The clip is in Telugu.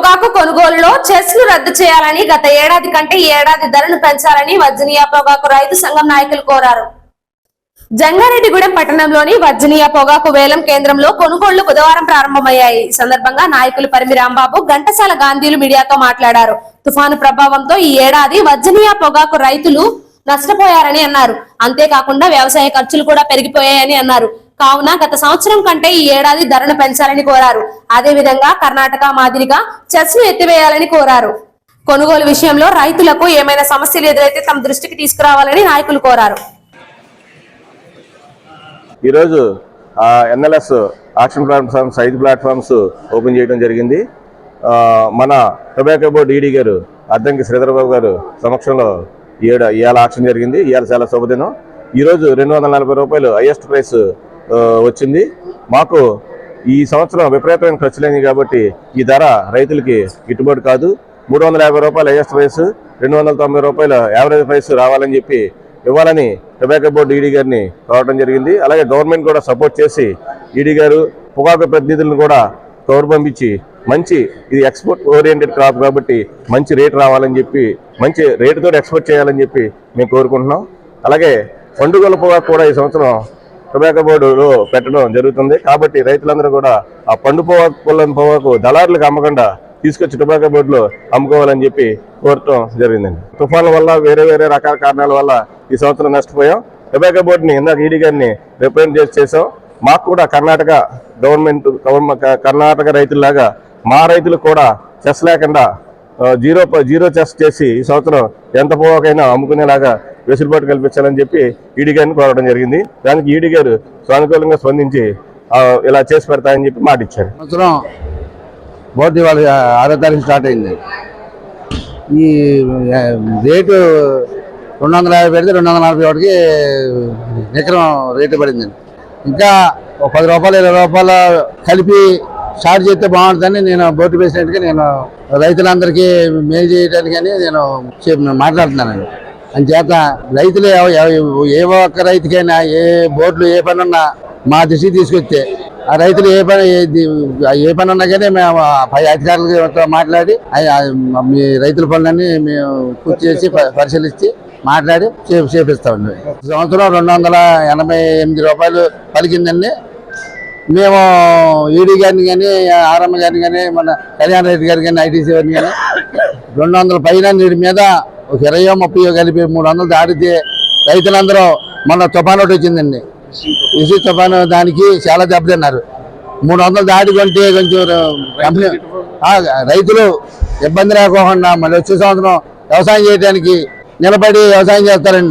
పొగాకు కొనుగోలులో చెస్ను రద్దు చేయాలని గత ఏడాది కంటే ఏడాది ధరను పెంచాలని వర్జనీయ పొగాకు రైతు సంఘం నాయకులు కోరారు. జంగారెడ్డిగూడెం పట్టణంలోని వర్జనీయ పొగాకు వేలం కేంద్రంలో కొనుగోళ్ళు బుధవారం ప్రారంభమయ్యాయి. ఈ సందర్భంగా నాయకులు పరిమి రాంబాబు ఘంటసాల గాంధీలు మీడియాతో మాట్లాడారు. తుఫాను ప్రభావంతో ఈ ఏడాది వర్జనీయ పొగాకు రైతులు నష్టపోయారని అన్నారు. అంతేకాకుండా వ్యవసాయ ఖర్చులు కూడా పెరిగిపోయాయని అన్నారు. కావున గత సంవత్సరం కంటే ఈ ఏడాది ధరను పెంచాలని కోరారు. అదే విధంగా కర్ణాటక మాదిరిగా చర్చను ఎత్తివేయాలని కోరారు. కొనుగోలు విషయంలో రైతులకు ఏమైనా సమస్యలు ఎదురైతే తమ దృష్టికి తీసుకురావాలని నాయకులు కోరారు. ఈరోజు ఎన్ఎల్ఎస్ ఆక్షన్ ప్లాట్ఫామ్స్ ఐదు ప్లాట్ఫామ్స్ ఓపెన్ చేయడం జరిగింది. మన టొబాకో బోర్డు ఈడీ గారు అద్దంకి శ్రీధరబాబు గారు సమక్షంలో ఏడు ఇవాళ ఆక్షన్ జరిగింది. ఇవాళ చాలా శుభదినం. ఈరోజు రెండు వందల నలభై రూపాయలు హైయెస్ట్ ప్రైస్ వచ్చింది. మాకు ఈ సంవత్సరం విపరీతమైన ఖర్చులైనవి కాబట్టి ఈ ధర రైతులకి గిట్టుబాటు కాదు. మూడు వందల యాభై రూపాయలు హైయెస్ట్ ప్రైస్ రెండు వందల తొంభై రూపాయల యావరేజ్ ప్రైస్ రావాలని చెప్పి ఇవ్వాలని టొబాకో బోర్డు ఈడీ గారిని కోరడం జరిగింది. అలాగే గవర్నమెంట్ కూడా సపోర్ట్ చేసి ఈడీ గారు పొగాకు ప్రతినిధులను కూడా కౌరు పంపించి మంచి ఇది ఎక్స్పోర్ట్ ఓరియంటెడ్ క్రాప్ కాబట్టి మంచి రేట్ రావాలని చెప్పి మంచి రేటుతో ఎక్స్పోర్ట్ చేయాలని చెప్పి మేము కోరుకుంటున్నాం. అలాగే పండుగల పొగాకు కూడా ఈ సంవత్సరం టొబాకో బోర్డులో పెట్టడం జరుగుతుంది. కాబట్టి రైతులందరూ కూడా ఆ పండు పొగాకు పొలం పొగాకు దళారులకు అమ్మకుండా తీసుకొచ్చి టొబాకో బోర్డులో అమ్ముకోవాలని చెప్పి కోరటం జరిగిందండి. తుఫాన్ల వల్ల వేరే వేరే రకాల కారణాల వల్ల ఈ సంవత్సరం నష్టపోయాం. టొబాకో బోర్డుని ఇందాక ఈడీ గారిని రిప్రజెంట్ చేసి చేసాం మాకు కూడా కర్ణాటక గవర్నమెంట్ కర్ణాటక రైతుల్లాగా మా రైతులకు కూడా చెస్ లేకుండా జీరో ప- జీరో చెస్ చేసి ఈ సంవత్సరం ఎంత పోవాకైనా అమ్ముకునేలాగా వెసులుబాటు కల్పించాలని చెప్పి ఈడీ గారిని కోరడం జరిగింది. దానికి ఈడీ గారు సానుకూలంగా స్పందించి ఇలా చేసి పెడతాయని చెప్పి మాట ఇచ్చారు. సంవత్సరం బోర్డు వాళ్ళ ఆరో తారీఖు స్టార్ట్ అయింది. ఈ రేటు రెండు వందల యాభై పెడితే రెండు వందల నలభై ఒకటికి ఎకరం రేటు పడింది. ఇంకా ఒక పది రూపాయలు ఇరవై రూపాయలు కలిపి స్టార్ట్ చేస్తే బాగుంటుందని నేను బోర్డు ప్రెసిడెంట్గా నేను రైతులందరికీ మేలు చేయడానికి అని నేను చెప్- అందుచేత రైతులు ఏ ఒక్క రైతుకైనా ఏ బోర్డులు ఏ పని ఉన్నా మా దృష్టికి తీసుకొస్తే ఆ రైతులు ఏ పని ఏ పని ఉన్నా కానీ మేము పై అధికారులతో మాట్లాడి మీ రైతుల పనులన్నీ మేము పూర్తి చేసి ప- పరిశీలించి మాట్లాడి చే- చేపిస్తామండి సంవత్సరం రెండు వందల ఎనభై ఎనిమిది రూపాయలు పలికిందండి. మేము ఈడీ గారిని కానీ ఆర్ఎం గారిని కానీ మన కళ్యాణ్ రెడ్డి గారిని కానీ ఐటీసీ గారిని కానీ రెండు వందల పైన మీద ఒక ఇరవై ముప్పై కలిపి మూడు వందలు దాటితే రైతులందరూ మొన్న తుఫాన్ ఒకటి వచ్చిందండి. ఇసి తుఫాను దానికి చాలా దెబ్బతిన్నారు. మూడు వందలు దాటి కొంటే కొంచెం కంపెనీ రైతులు ఇబ్బంది లేకుండా మళ్ళీ వచ్చే సంవత్సరం వ్యవసాయం చేయడానికి నిలబడి వ్యవసాయం చేస్తారండి.